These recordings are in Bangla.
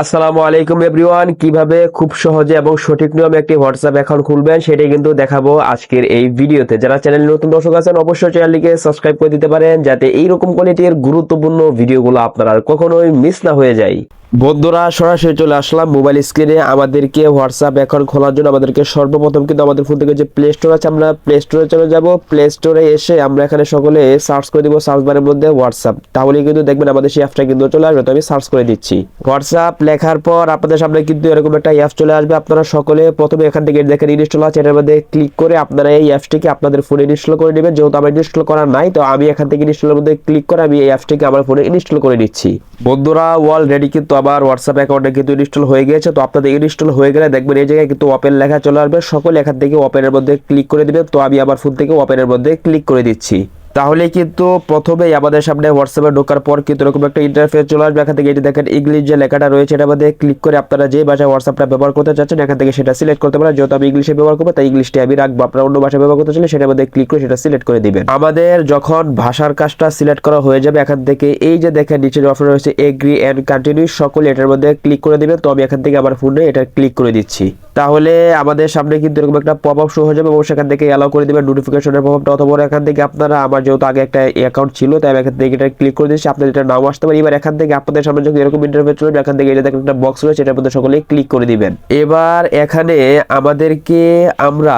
আসসালামু আলাইকুম এভরিওয়ান। কীভাবে খুব সহজে এবং সঠিক নিয়মে একটি হোয়াটসঅ্যাপ অ্যাকাউন্ট খুলবেন, সেটাই কিন্তু দেখাবো আজকের এই ভিডিওতে। যারা চ্যানেল নতুন দর্শক আছেন, অবশ্যই চ্যানেলটিকে সাবস্ক্রাইব করে দিতে পারেন, যাতে এইরকম কোয়ালিটির গুরুত্বপূর্ণ ভিডিওগুলো আপনারা কখনোই মিস না হয়ে যায়। বন্ধুরা, সরাসরি চলে আসলাম মোবাইল স্ক্রিনে আমাদেরকে হোয়াটসঅ্যাপ অ্যাকাউন্ট খোলার জন্য আমাদেরকে সর্বপ্রথম কিন্তু আমাদের ফোন থেকে যে প্লে স্টোর আছে, আমরা প্লে স্টোরে চলে যাব। প্লে স্টোরে এসে আমরা এখানে সকলে সার্চ করে দিব সার্চ বারের মধ্যে হোয়াটসঅ্যাপ তাহলে কিন্তু দেখবেন আমাদের সেই অ্যাপটা কিন্তু চলে আসবে, তো আমি সার্চ করে দিচ্ছি। হোয়াটসঅ্যাপ লেখার পর আপনাদের সামনে কিন্তু এরকম একটা অ্যাপ চলে আসবে। আপনারা সকলে প্রথমে এখান থেকে দেখেন ইনস্টল আছে, এটার মধ্যে ক্লিক করে আপনারা এই অ্যাপসটিকে আপনাদের ফোনে ইনস্টল করে নেবেন। যেহেতু আমার ইনস্টল করা নাই, তো আমি এখান থেকে ইনস্টলের মধ্যে ক্লিক করে আমি এই অ্যাপসটিকে আমার ফোনে ইনস্টল করে নিচ্ছি। বন্ধুরা অলরেডি কিন্তু আমার হোয়াটসঅ্যাপ অ্যাকাউন্টে কিন্তু ইনস্টল হয়ে গিয়েছে। তো আপনাদের ইনস্টল হয়ে গেলে দেখবেন এই জায়গায় কিন্তু ওপেন লেখা চলে আসবে। সকল এখান থেকে ওপেনের মধ্যে ক্লিক করে দিবেন তো আমি আমার ফোন থেকে ওপেনের মধ্যে ক্লিক করে দিচ্ছি। তাহলে কিন্তু প্রথমেই আমাদের সামনে হোয়াটসঅ্যাপে ঢোকার পর কিন্তু এরকম একটা ইন্টারফেস চলে আসবে। এখান থেকে এটি দেখেন ইংলিশ যে লেখাটা রয়েছে এটা মধ্যে ক্লিক করে আপনারা যে ভাষায় হোয়াটসঅ্যাপটা ব্যবহার করতে চাচ্ছেন, এখান থেকে সেটা সিলেক্ট করতে পারেন। যেহেতু আমি ইংলিশে ব্যবহার করব, তাই ইংলিশটি আমি রাখব। আপনারা অন্য ভাষায় ব্যবহার করতে চাইলে সেটার মধ্যে ক্লিক করে সেটা সিলেক্ট করে দিবেন। আমাদের যখন ভাষার কাজটা সিলেক্ট করা হয়ে যাবে, এখান থেকে এই যে দেখেন নিচের অপশন রয়েছে এগ্রি অ্যান্ড কন্টিনিউ সকলে এটার মধ্যে ক্লিক করে দিবেন। তো আমি এখান থেকে আমার ফোনে এটা ক্লিক করে দিচ্ছি। তাহলে আমাদের সামনে কিন্তু এরকম একটা পপ আপ শো হয়ে যাবে এবং সেখান থেকে অ্যালাউ করে দিবেন নোটিফিকেশনের পপ আপটা অথবা এখান থেকে আপনারা আমার যেহেতু আগে একটা অ্যাকাউন্ট ছিল, তাই আমি এখান থেকে এটা ক্লিক করে দিচ্ছি আপনাদের এটা নাও আসতে পারে। এবার এখান থেকে আপনাদের সামনে যখন এরকম ইন্টারফেস চলবে, এখান থেকে এটা একটা বক্স রয়েছে এটার মধ্যে সকলে ক্লিক করে দিবেন। এবার এখানে আমাদেরকে আমরা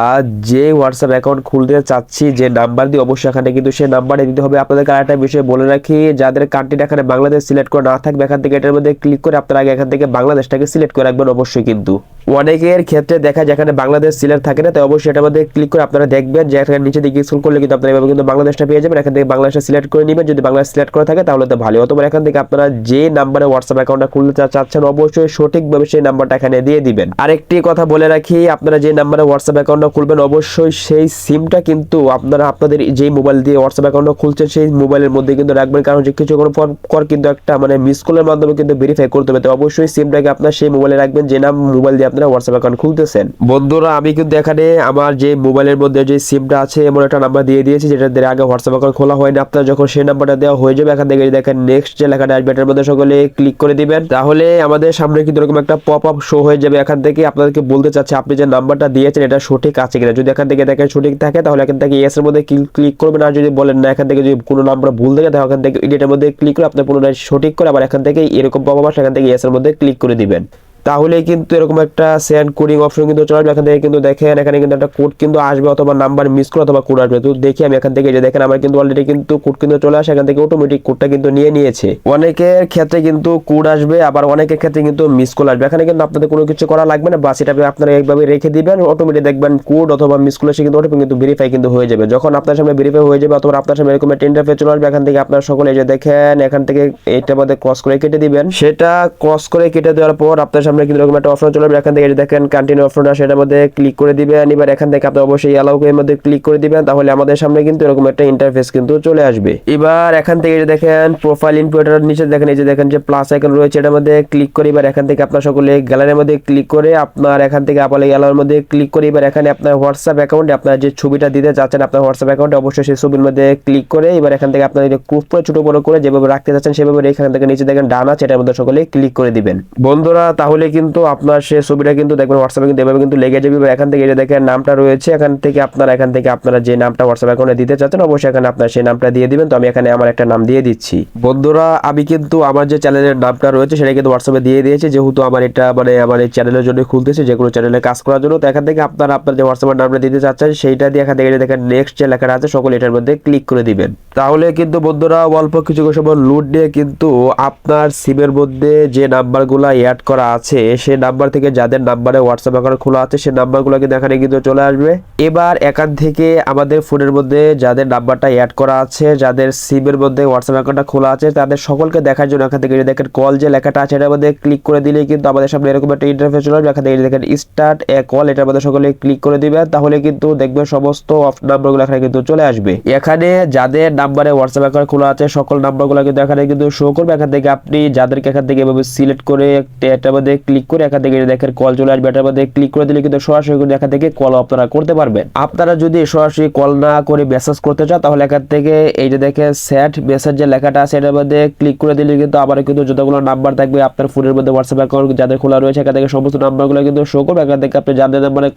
যে হোয়াটসঅ্যাপ অ্যাকাউন্ট খুলতে চাচ্ছি, যে নাম্বার দিয়ে অবশ্যই এখানে কিন্তু সেই নাম্বারে দিতে হবে। আপনাদের আরেকটা বিষয় বলে রাখি, যাদের কান্ট্রিটা এখানে বাংলাদেশ সিলেক্ট করে না থাকবে, এখান থেকে এটার মধ্যে ক্লিক করে আপনারা আগে এখান থেকে বাংলাদেশটাকে সিলেক্ট করে রাখবেন অবশ্যই কিন্তু। অনেকের ক্ষেত্রে দেখা যায় এখানে বাংলাদেশ সিলেক্ট থাকে না, তাই অবশ্যই এটার মধ্যে ক্লিক করে আপনারা দেখবেন যে এখানে নিচে দিকে স্ক্রল করলে কিন্তু আপনারা এভাবে কিন্তু বাংলাদেশটা পেয়ে যাবেন। এখান থেকে বাংলাদেশটা সিলেক্ট করে নেবেন। যদি বাংলাদেশ সিলেক্ট করে থাকে তাহলে তো ভালো। অথবা এখান থেকে আপনারা যে নাম্বারে হোয়াটসঅ্যাপ অ্যাকাউন্টটা খুলতে চাচ্ছেন, অবশ্যই সঠিকভাবে সেই নাম্বারটা এখানে দিয়ে দিবেন। আরেকটি কথা বলে রাখি, আপনারা যে নাম্বারে হোয়াটসঅ্যাপ অ্যাকাউন্টটা খুলবেন, অবশ্যই সেই সিমটা কিন্তু আপনারা আপনাদের যেই মোবাইল দিয়ে হোয়াটসঅ্যাপ অ্যাকাউন্টটা খুলছেন, সেই মোবাইলের মধ্যে কিন্তু রাখবেন। কারণ যে কিছুক্ষণ পর পর কিন্তু একটা মানে মিস কলের মাধ্যমে কিন্তু ভেরিফাই করতে হবে। তো অবশ্যই সিমটাকে আপনার সেই মোবাইলে রাখবেন, যে নাম মোবাইল দিয়ে আপনারা হোয়াটসঅ্যাপ অ্যাকাউন্ট খুলতেছেন। বন্ধুরা, আমি কিন্তু এখানে আমার যে মোবাইলের মধ্যে যে সিমটা আছে, এমন একটা নাম্বার দিয়ে দিয়েছি, যেটা দিয়ে আগে হোয়াটসঅ্যাপ অ্যাকাউন্ট খোলা হয়নি। আপনারা যখন সেই নাম্বারটা দেওয়া হয়ে যাবে, এখান থেকে দেখেন নেক্সট যে লেখাটা আসবে, এটার মধ্যে সকলে ক্লিক করে দিবেন। তাহলে আমাদের সামনে কিন্তু এরকম একটা পপ আপ শো হয়ে যাবে এখান থেকে। আপনাদেরকে বলতে চাচ্ছে, আপনি যে নাম্বারটা দিয়েছেন, এটা সঠিক আছে কিনা? যদি এখান থেকে দেখেন সঠিক থাকে, তাহলে এখান থেকে ইয়েস এর মধ্যে ক্লিক করবেন। আর যদি বলেন না, এখান থেকে যদি কোনো নাম্বার ভুল থাকে, তাহলে এখান থেকে এডিটের মধ্যে ক্লিক করে আপনার পুনরায় সঠিক করে আবার এখান থেকে এরকম পপ আপ আসলে এখান থেকে ইয়েস এর মধ্যে ক্লিক করে দিবেন। তাহলে কিন্তু এরকম একটা সেন্ড কোডিং অপশন কিন্তু চলে আসবে। এখান থেকে কিন্তু দেখেন, এখানে কিন্তু একটা কোড কিন্তু আসবে অথবা নাম্বার মিস করে অথবা কোড আসবে। তো দেখি আমি এখান থেকে যে দেখেন, আমার কিন্তু অলরেডি কিন্তু কোড কিন্তু চলে আসে। এখান থেকে অটোমেটিক কোডটা কিন্তু নিয়ে নিয়েছে। অনেকের ক্ষেত্রে কিন্তু কোড আসবে, আবার অনেকের ক্ষেত্রে কিন্তু মিস কল আসবে। এখানে কিন্তু আপনাদের কোনো কিছু করা লাগবে না, বাস এটা আপনারা এইভাবে রেখে দিবেন অটোমেটিক দেখবেন কোড অথবা মিস কল এসে কিন্তু অটোমেটিক কিন্তু ভেরিফাই কিন্তু হয়ে যাবে। যখন আপনার সামনে ভেরিফাই হয়ে যাবে অথবা আপনার সামনে এরকম একটা ইন্টারফেস চলে আসবে, এখান থেকে আপনারা সকলে যে দেখেন, এখান থেকে এইটার মধ্যে ক্রস করে কেটে দিবেন। সেটা ক্রস করে কেটে দেওয়ার পর আপনার সামনে কিন্তু এরকম একটা অপশন চলে আসবে। এখান থেকে দেখেন কন্টিনিউ অপশনটা সেটার মধ্যে ক্লিক করে দিবেন। এবার এখান থেকে আপনি অবশ্যই অ্যালাউ এর মধ্যে ক্লিক করে দিবেন। তাহলে আমাদের সামনে কিন্তু এরকম একটা ইন্টারফেস কিন্তু চলে আসবে। এবার এখান থেকে দেখেন প্রোফাইল ইনপুটের নিচে দেখেন, এই যে দেখেন যে প্লাস আইকন রয়েছে, এটার মধ্যে ক্লিক করে এবার এখান থেকে আপনার সকলে গ্যালারির মধ্যে ক্লিক করে আপনার এখান থেকে আপনার গ্যালারির মধ্যে ক্লিক করে এবার এখানে আপনার হোয়াটসঅ্যাপ অ্যাকাউন্টে আপনার যে ছবিটা দিতে চাচ্ছেন আপনার হোয়াটসঅ্যাপ অ্যাকাউন্টে অবশ্যই সেই ছবির মধ্যে ক্লিক করে এবার এখান থেকে আপনার গ্রুপ করে, ছোট বড় করে যেভাবে রাখতে চাচ্ছেন সেভাবে এখান থেকে নিচে দেখেন ডান আছে, এটার মধ্যে সকলে ক্লিক করে দিবেন। বন্ধুরা, তাহলে কিন্তু আপনার সেই ছবিটা কিন্তু দেখবেন হোয়াটসঅ্যাপে কিন্তু এভাবে কিন্তু লেগে যাবে। এখান থেকে যে দেখেন নামটা রয়েছে, এখান থেকে আপনারা, এখান থেকে আপনারা যে নামটা হোয়াটসঅ্যাপ অ্যাকাউন্টে দিতে চাচ্ছেন, অবশ্যই এখানে আপনার সেই নামটা দিয়ে দিবেন। তো আমি এখানে আমার একটা নাম দিয়ে দিচ্ছি। বন্ধুরা, আমি কিন্তু আমার যে চ্যানেলের নামটা রয়েছে, সেটা কিন্তু হোয়াটসঅ্যাপে দিয়ে দিয়েছি। যেহেতু আমার এটা মানে আমার এই চ্যানেলের জন্য খুলতেছে, যে কোনো চ্যানেলে কাজ করার জন্য, তো এখান থেকে আপনারা, আপনার যে হোয়াটসঅ্যাপের নামটা দিতে চাচ্ছেন, সেইটা দিয়ে এখান থেকে দেখেন নেক্সট যে লেখাটা আছে, সকলে এটার মধ্যে ক্লিক করে দিবেন। তাহলে কিন্তু বন্ধুরা অল্প কিছু সময় লুট নিয়ে কিন্তু আপনার সিমের মধ্যে যে নাম্বারগুলো অ্যাড করা আছে, সেই নাম্বার থেকে যাদের নাম্বারে হোয়াটসঅ্যাপ অ্যাকাউন্ট খোলা আছে, সেই নাম্বারগুলো কিন্তু এখানে কিন্তু চলে আসবে। এবার এখান থেকে আমাদের ফোনের মধ্যে যাদের নাম্বারটা অ্যাড করা আছে, যাদের সিমের মধ্যে হোয়াটসঅ্যাপ অ্যাকাউন্টটা খোলা আছে, তাদের সকলকে দেখার জন্য এখান থেকে দেখেন কল যে লেখাটা আছে, এটার মধ্যে ক্লিক করে দিলেই কিন্তু আমাদের সামনে এরকম একটা ইন্টারফেস চলে আসবে। এখান থেকে দেখেন স্টার্ট এ কল এটার মধ্যে সকলে ক্লিক করে দিবেন তাহলে কিন্তু দেখবেন সমস্ত অফ নাম্বারগুলো এখানে কিন্তু চলে আসবে। এখানে যাদের নাম্বারে হোয়াটসঅ্যাপ অ্যাকাউন্ট খোলা আছে, সকল নাম্বারগুলো কিন্তু এখানে কিন্তু শো করবে। এখান থেকে আপনি যাদেরকে এখান থেকে এভাবে সিলেক্ট করে এটার মধ্যে ক্লিক করে এখান থেকে দেখেন কল চলে আসবে। এটার মধ্যে ক্লিক করে দিলে কিন্তু সরাসরি কিন্তু এখান থেকে কল আপনারা করতে পারবেন। আপনারা যদি সরাসরি কল না করে মেসেজ করতে চান, তাহলে এখান থেকে এই যে দেখে স্যাট মেসেজ যে লেখাটা আছে, এটার মধ্যে ক্লিক করে দিলে কিন্তু আবার কিন্তু যতগুলো নাম্বার থাকবে আপনার ফোনের মধ্যে হোয়াটসঅ্যাপ অ্যাকাউন্ট যাদের খোলা রয়েছে, এখান থেকে সমস্ত নাম্বারগুলো কিন্তু শো করবে। এখান থেকে আপনি যাদের নাম্বারে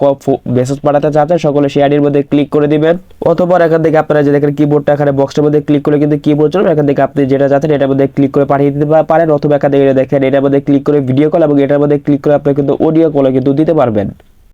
মেসেজ পাঠাতে চাচ্ছেন, সকলে সেই আইডির মধ্যে ক্লিক করে দিবেন। অথবা এখান থেকে আপনারা যে দেখেন কিবোর্ডটা এখানে বক্সের মধ্যে ক্লিক করে কিন্তু কিবোর্ড চলবে। এখান থেকে আপনি যেটা চাচ্ছেন এটার মধ্যে ক্লিক করে পাঠিয়ে দিতে পারেন অথবা এখান থেকে দেখেন এটার মধ্যে ক্লিক করে ভিডিও কল এবং এটার মধ্যে ক্লিক করে আপনি কিন্তু অডিও কলও কিন্তু দিতে পারবেন।